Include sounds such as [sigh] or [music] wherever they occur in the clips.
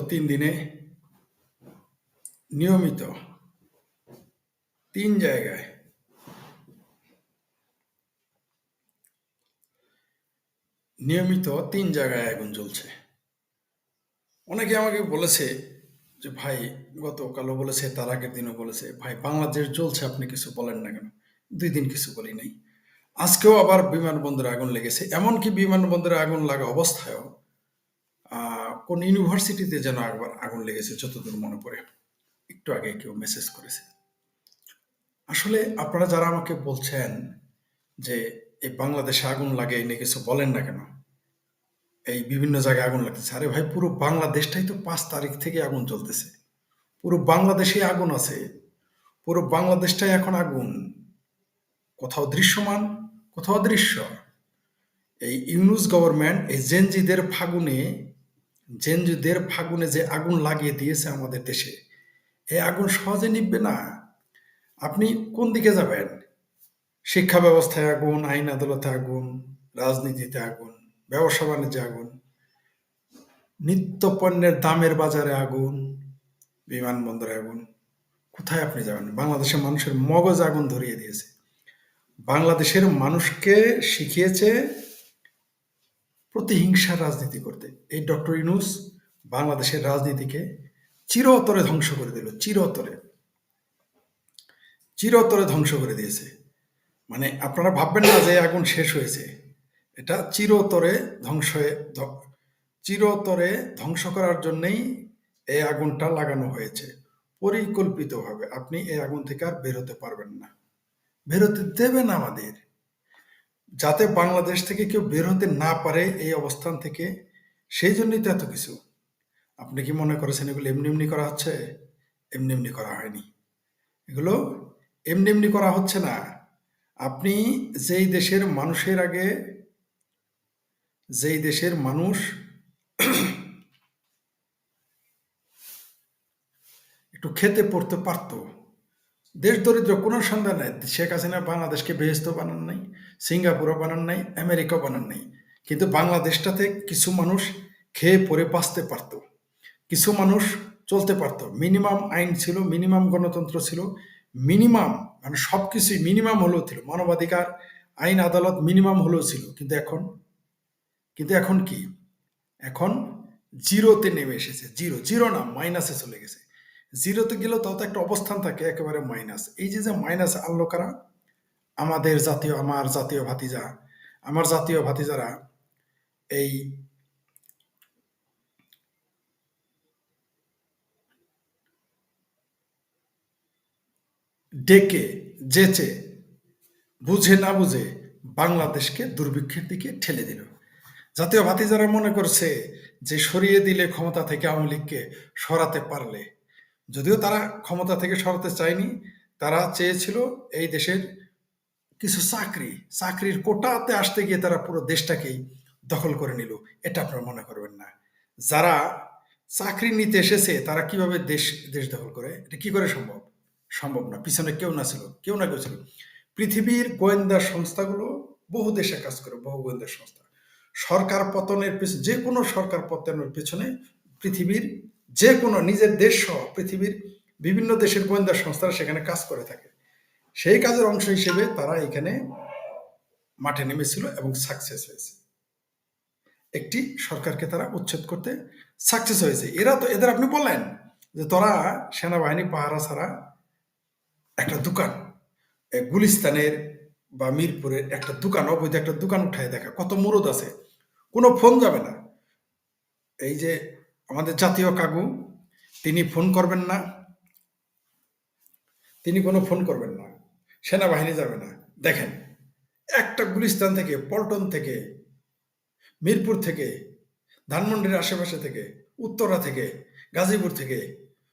তিন দিনে নিয়মিত তিন জায়গায় নিয়মিত তিন জায়গায় আগুন জ্বলছে। অনেকে আমাকে বলেছে যে, ভাই, গতকালও বলেছে, তার আগের দিনও বলেছে, ভাই, বাংলাদেশ জ্বলছে, আপনি কিছু বলেন না কেন? দুই দিন কিছু বলি নাই। আজকেও আবার বিমানবন্দরে আগুন লেগেছে। এমনকি বিমানবন্দরে আগুন লাগা অবস্থায়ও কোন ইউনিভার্সিটিতে যেন একবার আগুন লেগেছে যতদূর মনে পড়ে। একটু আগে কেউ মেসেজ করেছে। আসলে আপনারা যারা আমাকে বলছেন যে, এই বাংলাদেশে আগুন লাগে এনে কিছু বলেন না কেন? এই বিভিন্ন জায়গায় আগুন লাগতেছে। আরে ভাই, পুরো বাংলাদেশটাই তো পাঁচ তারিখ থেকে আগুন চলতেছে পুরো বাংলাদেশে আগুন আছে। পুরো বাংলাদেশটাই এখন আগুন। কোথাও দৃশ্যমান, কোথাও দৃশ্য এই ইউনুস গভর্নমেন্ট, এই জেনজিদের ফাগুনে জেনজিদের ফাগুনে যে আগুন লাগিয়ে দিয়েছে আমাদের দেশে, এই আগুন সহজে নিববে না। আপনি কোন দিকে যাবেন? শিক্ষা ব্যবস্থায় আগুন, আইন আদালতে আগুন, রাজনীতিতে আগুন, ব্যবসা বাণিজ্যে আগুন, নিত্য পণ্যের দামের বাজারে আগুন, বিমানবন্দরে আগুন, কোথায় আপনি যাবেন? বাংলাদেশের মানুষের মগজ আগুন ধরিয়ে দিয়েছে। বাংলাদেশের মানুষকে শিখিয়েছে প্রতিহিংসার রাজনীতি করতে। এই ডক্টর ইনুস বাংলাদেশের রাজনীতিকে চিরতরে ধ্বংস করে দিল, চিরতরে। চিরতরে ধ্বংস করে দিয়েছে। মানে আপনারা ভাববেন না যে আগুন শেষ হয়েছে। এটা চিরতরে ধ্বংস চিরতরে ধ্বংস করার জন্যেই এই আগুনটা লাগানো হয়েছে। পরিকল্পিতভাবে আপনি এই আগুন থেকে আর বেরোতে পারবেন না। বেরোতে দেবেন আমাদের। যাতে বাংলাদেশ থেকে কেউ বের হতে না পারে এই অবস্থান থেকে, সেই জন্যই তো এত কিছু। আপনি কি মনে করেছেন এগুলো এমনি এমনি করা হচ্ছে? এমনি এমনি করা হয়নি। এগুলো এমনি এমনি করা হচ্ছে না। আপনি যেই দেশের মানুষের আগে, যেই দেশের মানুষ [clears throat] একটু খেতে পড়তে পারতো দেশ দরিদ্র কোনো সন্ধান নাই। শেখ হাসিনা বাংলাদেশকে বেহেস্ত বানান নাই, সিঙ্গাপুরও বানান নাই, আমেরিকাও বানান নাই। কিন্তু বাংলাদেশটাতে কিছু মানুষ খেয়ে পরে বাঁচতে পারতো, কিছু মানুষ চলতে পারতো। মিনিমাম আইন ছিল, মিনিমাম গণতন্ত্র ছিল, মিনিমাম মানে সব কিছুই মিনিমাম হলেও ছিল। মানবাধিকার, আইন, আদালত মিনিমাম হলেও ছিল। কিন্তু এখন কিন্তু এখন কি? এখন জিরোতে নেমে এসেছে, জিরো জিরো না, মাইনাসে চলে গেছে। জিরোতে গেলেও তাও তো একটা অবস্থান থাকে, একেবারে মাইনাস এই যে যে মাইনাস আনলো কারা? আমাদের জাতীয়, আমার জাতীয় ভাতিজা। আমার জাতীয় ভাতিজারা এই ডেকে, যেচে, বুঝে না বুঝে বাংলাদেশকে দুর্ভিক্ষের দিকে ঠেলে দিল। জাতীয় ভাতিজারা মনে করছে যে সরিয়ে দিলে ক্ষমতা থেকে আওয়ামী লীগকে সরাতে পারলে যদিও তারা ক্ষমতা থেকে সরাতে চায়নি, তারা চেয়েছিল এই দেশের কিছু চাকরি, চাকরির কোটাতে আসতে গিয়ে তারা পুরো দেশটাকেই দখল করে নিল। এটা আপনারা মনে করবেন না। যারা চাকরি নিতে এসেছে, তারা কীভাবে দেশ দেশ দখল করে? এটা কি করে সম্ভব? সম্ভব না। পিছনে কেউ না ছিল, কেউ না কেউ ছিল। পৃথিবীর গোয়েন্দা সংস্থাগুলো বহু দেশে কাজ করে, বহু গোয়েন্দা সংস্থা। সরকার পতনের পিছনে যে কোনো সরকার পতনের পেছনে পৃথিবীর যে কোনো নিজের দেশ সহ পৃথিবীর বিভিন্ন দেশের গোয়েন্দা সংস্থারা সেখানে কাজ করে থাকে। সেই কাজের অংশ হিসেবে তারা এখানে মাঠে নেমেছিল এবং সাকসেস হয়েছে। একটি সরকারকে তারা উচ্ছেদ করতে সাকসেস হয়েছে। এরা তো, এদের আপনি বললেন যে তোরা সেনাবাহিনী পাহারা ছাড়া একটা দোকান গুলিস্তানের বা মিরপুরের একটা দোকান, অবৈধ একটা দোকান উঠায় দেখা। কত মুরদ আছে, কোনো ফোন যাবে না। এই যে আমাদের জাতীয় কাকু, তিনি ফোন করবেন না। তিনি কোনো ফোন করবেন না। সেনাবাহিনী যাবে না। দেখেন, একটা গুলিস্তান থেকে, পল্টন থেকে, মিরপুর থেকে, ধানমন্ডির আশেপাশে থেকে, উত্তরা থেকে, গাজীপুর থেকে,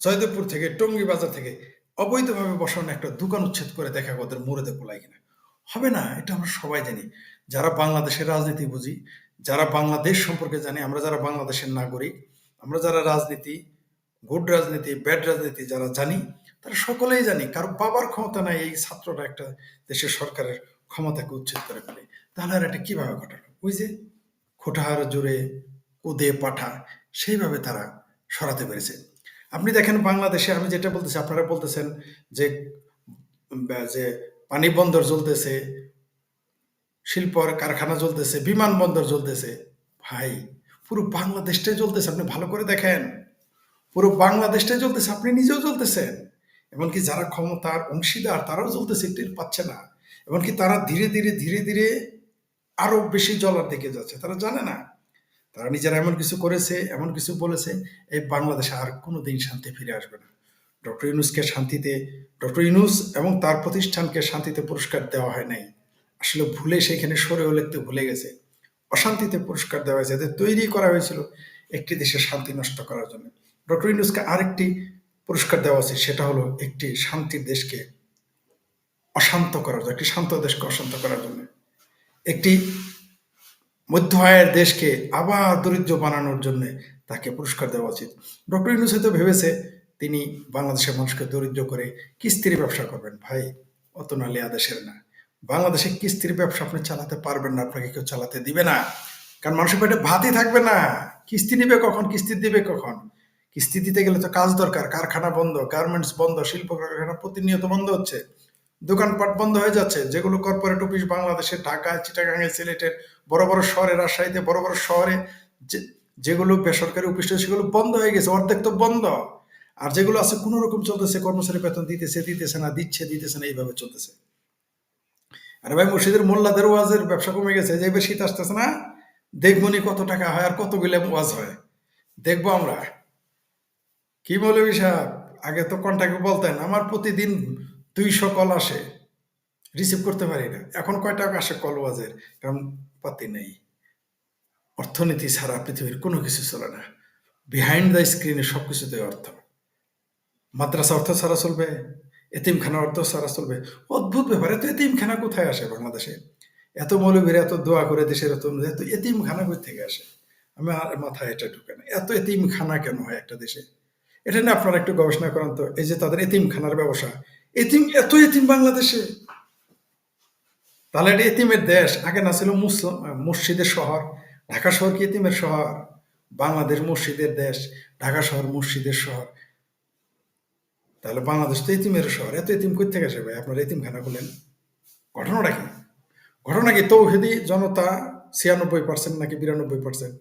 জয়দেবপুর থেকে টঙ্গী বাজার থেকে অবৈধভাবে বসানো একটা দোকান উচ্ছেদ করে দেখা ওদের মুরদে পোলাই কিনা হবে না, এটা আমরা সবাই জানি। যারা বাংলাদেশের রাজনীতি বুঝি যারা বাংলাদেশ সম্পর্কে জানি, আমরা যারা বাংলাদেশের নাগরিক আমরা যারা রাজনীতি গুড রাজনীতি ব্যাড রাজনীতি যারা জানি, তারা সকলেই জানি কারও বাবার ক্ষমতা নাই এই ছাত্ররা একটা দেশের সরকারের ক্ষমতাকে উচ্ছেদ করে ফেলে। তাহলে আর এটা কীভাবে ঘটালো? ওই যে খোটাহার জোরে কুদে পাঠা, সেইভাবে তারা সরাতে পেরেছে। আপনি দেখেন বাংলাদেশে আমি যেটা বলতেছি, আপনারা বলতেছেন যে যে পানি বন্দর জ্বলতেছে শিল্প কারখানা জ্বলতেছে বিমানবন্দর জ্বলতেছে। ভাই পুরো বাংলাদেশটাই চলতেছে আপনি ভালো করে দেখেন। পুরো বাংলাদেশটাই চলতেছে আপনি নিজেও চলতেছেন এমনকি যারা ক্ষমতার অংশীদার, তারাও চলতেছে টের পাচ্ছে না। এমনকি তারা ধীরে ধীরে ধীরে ধীরে আরও বেশি জ্বলার দিকে যাচ্ছে, তারা জানে না। তারা নিজেরা এমন কিছু করেছে, এমন কিছু বলেছে, এই বাংলাদেশে আর কোনো দিন শান্তি ফিরে আসবে না। ডক্টর ইউনুসকে শান্তিতে, ডক্টর ইউনুস এবং তার প্রতিষ্ঠানকে শান্তিতে পুরস্কার দেওয়া হয় নাই। আসলে ভুলে সেখানে সরেও লিখতে ভুলে গেছে। অশান্তিতে পুরস্কার দেওয়া হয়েছে, এদের তৈরি করা হয়েছিল একটি দেশের শান্তি নষ্ট করার জন্য। ডক্টর ইউনুসকে আরেকটি পুরস্কার দেওয়া উচিত সেটা হলো একটি শান্তির দেশকে অশান্ত করার জন্য, একটি শান্ত দেশকে অশান্ত করার জন্য। একটি মধ্য আয়ের দেশকে আবার দরিদ্র বানানোর জন্য তাকে পুরস্কার দেওয়া উচিত। ডক্টর ইউনুস হয়তো ভেবেছে তিনি বাংলাদেশের মানুষকে দরিদ্র করে কিস্তির ব্যবসা করবেন। ভাই, অত না লেয়া দেশের না। বাংলাদেশে কিস্তির ব্যবসা আপনি চালাতে পারবেন না, আপনাকে কেউ চালাতে দিবে না। কারণ মানুষের পেটে ভাতই থাকবে না। কিস্তি নিবে কখন? কিস্তি দিবে কখন? কিস্তি দিতে গেলে তো কাজ দরকার, কারখানা বন্ধ, গার্মেন্টস বন্ধ, শিল্প কারখানা প্রতিনিয়ত বন্ধ হচ্ছে, দোকানপাট বন্ধ হয়ে যাচ্ছে। যেগুলো কর্পোরেট অফিস বাংলাদেশের ঢাকায় চিটাগাঙে সিলেটের বড় বড় শহরে, রাজশাহীতে বড় বড় শহরে যেগুলো বেসরকারি অফিস সেগুলো বন্ধ হয়ে গেছে, অর্ধেক তো বন্ধ। আর যেগুলো আছে কোনো রকম চলতেছে, কর্মচারী বেতন দিতেছে দিতেছে না, দিচ্ছে, দিতেছে না, এইভাবে চলতেছে। আরে ভাই, মসজিদের মোল্লাদের ওয়াজের ব্যবসা কমে গেছে যে শীত আসতেছে না দেখবনি কত টাকা হয় আর কত কতগুলো ওয়াজ হয়। দেখব আমরা। কি মৌলবী সাহেব, আগে তো কন্ট্যাক্ট বলতেন, আমার প্রতিদিন দুইশো কল আসে রিসিভ করতে পারি না। এখন কয় টাকা আসে কল ওয়াজের? কারণ পাতি নেই। অর্থনীতি ছাড়া পৃথিবীর কোনো কিছু চলে না। বিহাইন্ড দ্য স্ক্রিনে সব কিছুতে অর্থ। মাদ্রাসা অর্থ ছাড়া চলবে। এতিমখানা অর্থ ছাড়া চলবে। অদ্ভুত ব্যাপার, এত এতিমখানা কোথায় আসে বাংলাদেশে? এত মৌলবীরা এত দোয়া করে দেশের এত এত এতিমখানা কই থেকে আসে? আমি আর মাথায় এটা ঢুকে না। এত এতিমখানা কেন হয় একটা দেশে? এটা নিয়ে আপনারা একটু গবেষণা করেন তো, এই যে তাদের এতিমখানার ব্যবসা। এতিম, এত এতিম বাংলাদেশে? তাহলে এটা এতিমের দেশ, আগে না ছিল মসজিদের শহর। ঢাকা শহর কি এতিমের শহর? বাংলাদেশ মসজিদের দেশ, ঢাকা শহর মসজিদের শহর। তাহলে বাংলাদেশ তো এতিমের শহর। এত এতিম কই থেকে আসে ভাই? আপনার এতিমখানা বলেন ঘটনাটা কি? ঘটনা কি? তৌহেদি জনতা ছিয়ানব্বই পার্সেন্ট নাকি বিরানব্বই পার্সেন্ট?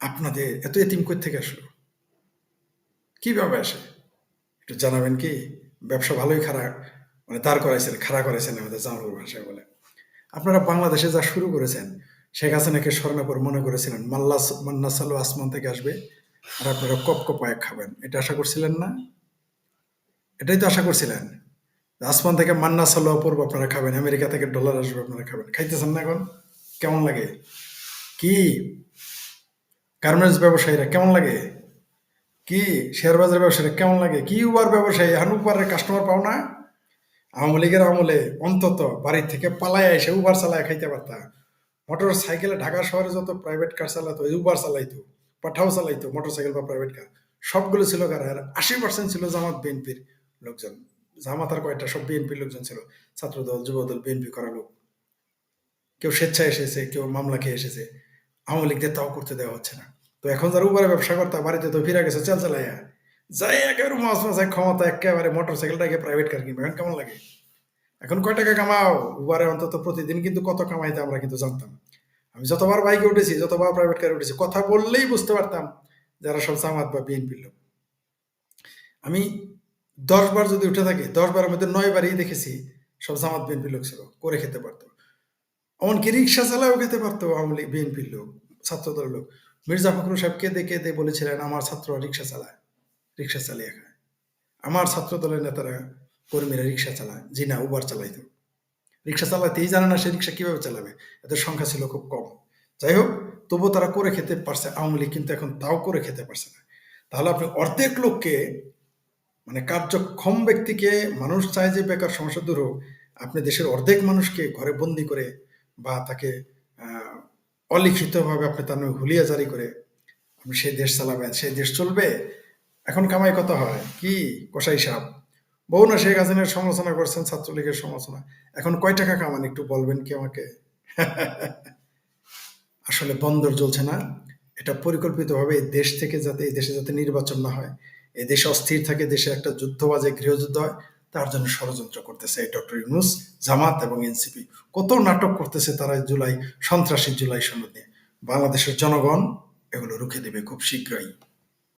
আপনাদের এত এতিম কই থেকে আসলো? কীভাবে আসে? একটু জানাবেন কি? ব্যবসা ভালোই খারাপ মানে দাঁড় করাইছেন, খাড়া করাইছেন আমাদের জামালপুর ভাষায় বলে। আপনারা বাংলাদেশে যা শুরু করেছেন, শেখ হাসিনাকে স্মরণাপর মনে করেছিলেন মাল্লাস মান্না সালু আসমান থেকে আসবে। আর আপনারা কপ কপায় খাবেন। এটা আশা করছিলেন না? এটাই তো আশা করছিলেন। আসমান থেকে মান্না সালু অপূর্ব আপনারা খাবেন, আমেরিকা থেকে ডলার আসবে আপনারা খাবেন। খাইতেছেন না এখন? কেমন লাগে? কি? গার্মেন্টস ব্যবসায়ীরা কেমন লাগে? কি? শেয়ার বাজার ব্যবসায়ীরা কেমন লাগে? কি উবার ব্যবসায়ী? এখন উবারের কাস্টমার পাও না? আওয়ামী লীগের আমলে অন্তত বাড়ি থেকে পালায় এসে উবার চালায় খাইতে পারতা। মোটর সাইকেলে ঢাকা শহরে যত প্রাইভেট কার চালাতো উবার চালাইতো। পাঠাও চালাইতো মোটর সাইকেল বা প্রাইভেট কার সবগুলো ছিল কার আর আশি পার্সেন্ট ছিল জামাত, বিএনপির লোকজন। জামাত আর কয়টা? সব বিএনপির লোকজন ছিল। ছাত্রদল, যুবদল, বিএনপি করা লোক। কেউ স্বেচ্ছায় এসেছে, কেউ মামলা খেয়ে এসেছে। আওয়ামী লীগদের তাও করতে দেওয়া হচ্ছে না। তো এখন যারা উবারে ব্যবসা করতে, বাড়িতে তো ফিরে গেছে, চাল চালাইয়া। যাই একেবারে মাছ মাছায় ক্ষমতা, একেবারে মোটর সাইকেলটাকে প্রাইভেট কার কিনবে। এখন কেমন লাগে? এখন কয় টাকা কামাও? উবারে অন্তত প্রতিদিন কিন্তু কত কামাইতে আমরা কিন্তু জানতাম। আমি যতবার বাইকে উঠেছি, যতবার প্রাইভেট কারে উঠেছি, কথা বললেই বুঝতে পারতাম যারা সব জামাত বা বিএনপির লোক। আমি দশ বার যদি উঠে থাকি, দশ বারের মধ্যে নয় বারই দেখেছি সব জামাত বিএনপির লোক ছিল, করে খেতে পারতো। এমনকি রিক্সা চালাও খেতে পারতো আওয়ামী লীগ, বিএনপির লোক, ছাত্রদলের লোক। মির্জা ফখরুল সাহেব কেঁদে কেঁদে বলেছিলেন, আমার ছাত্র রিক্সা চালায়, রিক্সা চালিয়ে খায়। আমার ছাত্র দলের নেতারা, কর্মীরা রিক্সা চালায় জি না উবার চালাইতো। রিক্সা চালাতেই জানে না সে রিক্সা কীভাবে চালাবে। এদের সংখ্যা ছিল খুব কম। যাই হোক, তবুও তারা করে খেতে পারছে, আওয়ামী লীগ কিন্তু এখন তাও করে খেতে পারছে না। তাহলে আপনি অর্ধেক লোককে মানে কার্যক্ষম ব্যক্তিকে, মানুষ চায় যে বেকার সমস্যা দূর হোক, আপনি দেশের অর্ধেক মানুষকে ঘরে বন্দি করে বা তাকে অলিখিতভাবে আপনি তার নামে হুলিয়া জারি করে আপনি সেই দেশ চালাবেন সেই দেশ চলবে? এখন কামাই কত হয়? কি? কষাই সাহেব বহু না শেখ হাসিনার সমালোচনা করছেন, ছাত্রলীগের সমালোচনা। এখন কয় টাকা কামান একটু বলবেন কি আমাকে? [laughs] আসলে বন্দর জ্বলছে না। এটা পরিকল্পিতভাবে এই দেশ থেকে যাতে, এই দেশে যাতে নির্বাচন না হয়, এই দেশে অস্থির থাকে, দেশে একটা যুদ্ধ বাজে গৃহযুদ্ধ হয়, তার জন্য ষড়যন্ত্র করতেছে এই ডক্টর ইউনুস, জামাত এবং এনসিপি। কত নাটক করতেছে তারা জুলাই, সন্ত্রাসী জুলাই সনদ নিয়ে। বাংলাদেশের জনগণ এগুলো রুখে দেবে খুব শীঘ্রই।